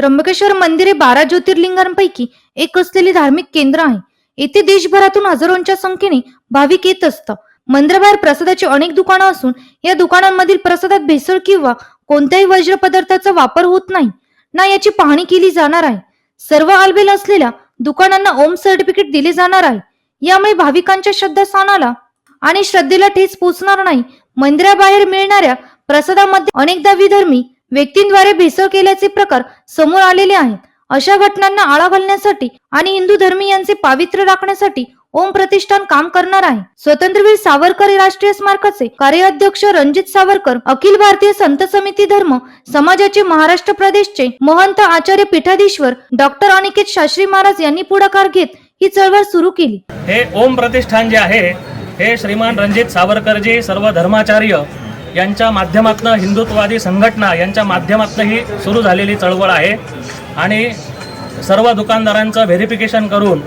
त्र्यंबकेश्वर मंदिर हे बारा ज्योतिर्लिंगांपैकी एक असलेले धार्मिक केंद्र आहे. येथे देशभरातून हजारोंच्या संख्येने भाविक येत असतात. मंदिराबाहेर प्रसादाची अनेक दुकानं असून या दुकानांमधील प्रसादात भेसळ किंवा कोणत्याही वज्र पदार्थाचा वापर होत नाही. ना याची पाहणी केली जाणार आहे. सर्व आलबेल असलेल्या दुकानांना ओम सर्टिफिकेट दिले जाणार आहे. यामुळे भाविकांच्या श्रद्धास्थानाला आणि श्रद्धेला ठेच पोचणार नाही. मंदिराबाहेर मिळणाऱ्या प्रसादामध्ये अनेकदा विधर्मी व्यक्तींद्वारे भेसळ केल्याचे प्रकार समोर आलेले आहेत. अशा घटनांना आळा घालण्यासाठी आणि हिंदू धर्मीयांचे पावित्र्य राखण्यासाठी ओम प्रतिष्ठान काम करणार आहे. स्वतंत्रवीर सावरकर राष्ट्रीय स्मारकाचे कार्याध्यक्ष रणजित सावरकर अखिल भारतीय संत समिती धर्म समाजाचे महाराष्ट्र प्रदेशचे महंत आचार्य पीठाधीश्वर डॉक्टर अनिकेत शास्त्री महाराज यांनी पुढाकार घेत ही चळवळ सुरू केली. हे ओम प्रतिष्ठान जे आहे हे श्रीमान रणजित सावरकरजी सर्व धर्माचार्य यांच्या माध्यमातून हिंदुत्ववादी संघटना यांच्या माध्यमातून ही सुरू झालेली चळवळ आहे. आणि सर्व दुकानदारांचं व्हेरिफिकेशन करून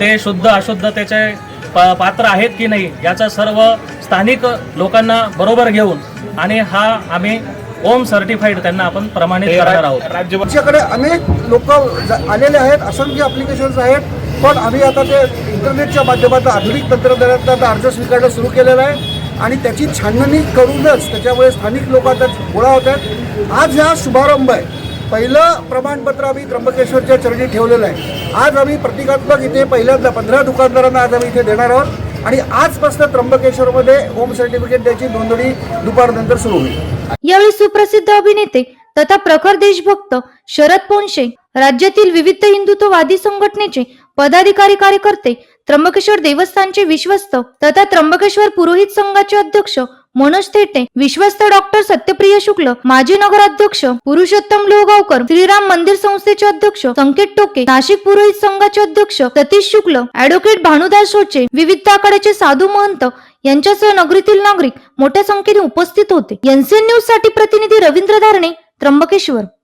ते शुद्ध अशुद्धतेचे प पात्र आहेत की नाही याचं सर्व स्थानिक लोकांना बरोबर घेऊन आणि हा आम्ही ओम सर्टिफाईड त्यांना आपण प्रमाणित करणार आहोत. आमच्याकडे अनेक लोक आलेले आहेत असंख्य अप्लिकेशन्स आहेत पण आम्ही आता ते इंटरनेटच्या माध्यमातून आधुनिक तंत्रज्ञानाचा आता अर्ज स्वीकारणं सुरू केलेला आहे. आणि त्याची छाननी करूनच त्याच्यामुळे स्थानिक लोक आता गोळा होतात आज हा शुभारंभ आहे. पहिलं प्रमाणपत्र आम्ही त्र्यंबकेश्वरच्या चरणी ठेवलेलं आहे. आज आम्ही प्रतिकात्मक इथे पहिल्यांदा पंधरा दुकानदारांना आज आम्ही इथे देणार आहोत. आणि आजपासून त्र्यंबकेश्वरमध्ये होम सर्टिफिकेट द्यायची नोंदणी दुपारनंतर सुरू होईल. यावेळी सुप्रसिद्ध अभिनेते तथा प्रखर देशभक्त शरद पोंशे राज्यातील विविध हिंदुत्ववादी संघटनेचे पदाधिकारी कार्यकर्ते त्र्यंबकेश्वर देवस्थानचे विश्वस्त तथा त्र्यंबकेश्वर पुरोहित संघाचे अध्यक्ष मनोज थेटे विश्वस्त डॉक्टर सत्यप्रिय शुक्ल माजी नगराध्यक्ष पुरुषोत्तम लोहगावकर श्रीराम मंदिर संस्थेचे अध्यक्ष संकेत टोके नाशिक पुरोहित संघाचे अध्यक्ष सतीश शुक्ल ऍडव्होकेट भानुदास सोचे विविध आखाड्याचे साधू महंत यांच्यासह नगरीतील नागरिक मोठ्या संख्येने उपस्थित होते. एनसीएन न्यूजसाठी प्रतिनिधी रवींद्र धारणे त्र्यंबकेश्वर